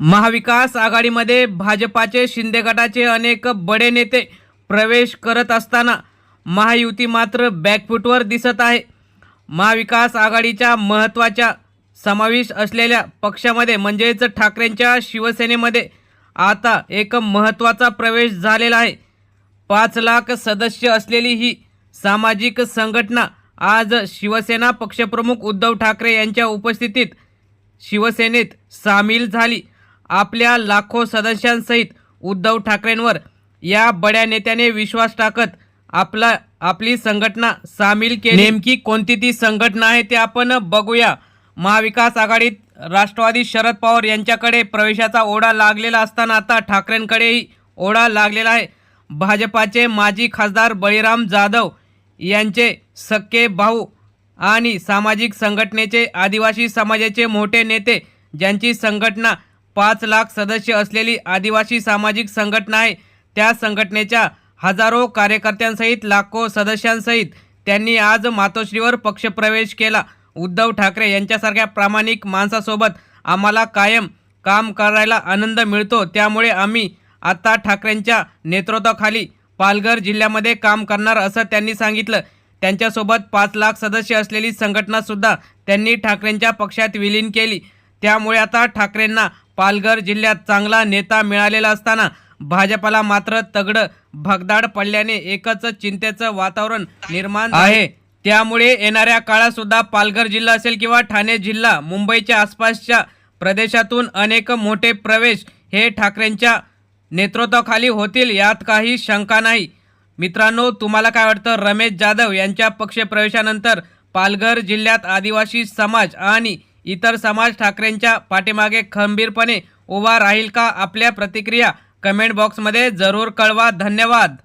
महाविकास आघाडीमध्ये भाजपाचे शिंदे गटाचे अनेक बडे नेते प्रवेश करत असताना महायुती मात्र बॅकफूटवर दिसत आहे. महाविकास आघाडीच्या महत्त्वाच्या समावेश असलेल्या पक्षामध्ये म्हणजेच ठाकरेंच्या शिवसेनेमध्ये आता एक महत्त्वाचा प्रवेश झालेला आहे. पाच लाख सदस्य असलेली ही सामाजिक संघटना आज शिवसेना पक्षप्रमुख उद्धव ठाकरे यांच्या उपस्थितीत शिवसेनेत सामील झाली. आपल्या लाखो सदस्यांसहित उद्धव ठाकरेंवर या बड्या नेत्याने विश्वास टाकत आपला आपली संघटना सामील केली. नेमकी कोणती ती संघटना आहे ते आपण बघूया. महाविकास आघाडीत राष्ट्रवादी शरद पवार यांच्याकडे प्रवेशाचा ओढा लागलेला असताना आता ठाकरेंकडेही ओढा लागलेला आहे. भाजपाचे माजी खासदार बळीराम जाधव यांचे सक्के भाऊ आणि सामाजिक संघटनेचे आदिवासी समाजाचे मोठे नेते ज्यांची संघटना पाच लाख सदस्य असलेली आदिवासी सामाजिक संघटना आहे. त्या संघटनेच्या हजारो कार्यकर्त्यांसहित लाखो सदस्यांसहित त्यांनी आज मातोश्रीवर पक्षप्रवेश केला. उद्धव ठाकरे यांच्यासारख्या प्रामाणिक माणसासोबत आम्हाला कायम काम करायला आनंद मिळतो. त्यामुळे आम्ही आता ठाकरेंच्या नेतृत्वाखाली पालघर जिल्ह्यामध्ये काम करणार असं त्यांनी सांगितलं. त्यांच्यासोबत पाच लाख सदस्य असलेली संघटनासुद्धा त्यांनी ठाकरेंच्या पक्षात विलीन केली. त्यामुळे आता ठाकरेंना पालघर जिल्ह्यात चांगला नेता मिळालेला असताना भाजपाला मात्र तगड भगदाड पडल्याने एकच चिंतेचं वातावरण निर्माण आहे. त्यामुळे येणाऱ्या काळात सुद्धा पालघर जिल्हा असेल किंवा ठाणे जिल्हा मुंबईच्या आसपासच्या प्रदेशातून अनेक मोठे प्रवेश हे ठाकरेंच्या नेतृत्वाखाली होतील यात काही शंका नाही. मित्रांनो तुम्हाला काय वाटतं? रमेश जाधव यांच्या पक्षप्रवेशानंतर पालघर जिल्ह्यात आदिवासी समाज आणि इतर समाज ठाकरेंच्या पाठीमागे खंबीरपणे उभा राहील का आपल्या प्रतिक्रिया कमेंट बॉक्समध्ये जरूर कळवा. धन्यवाद.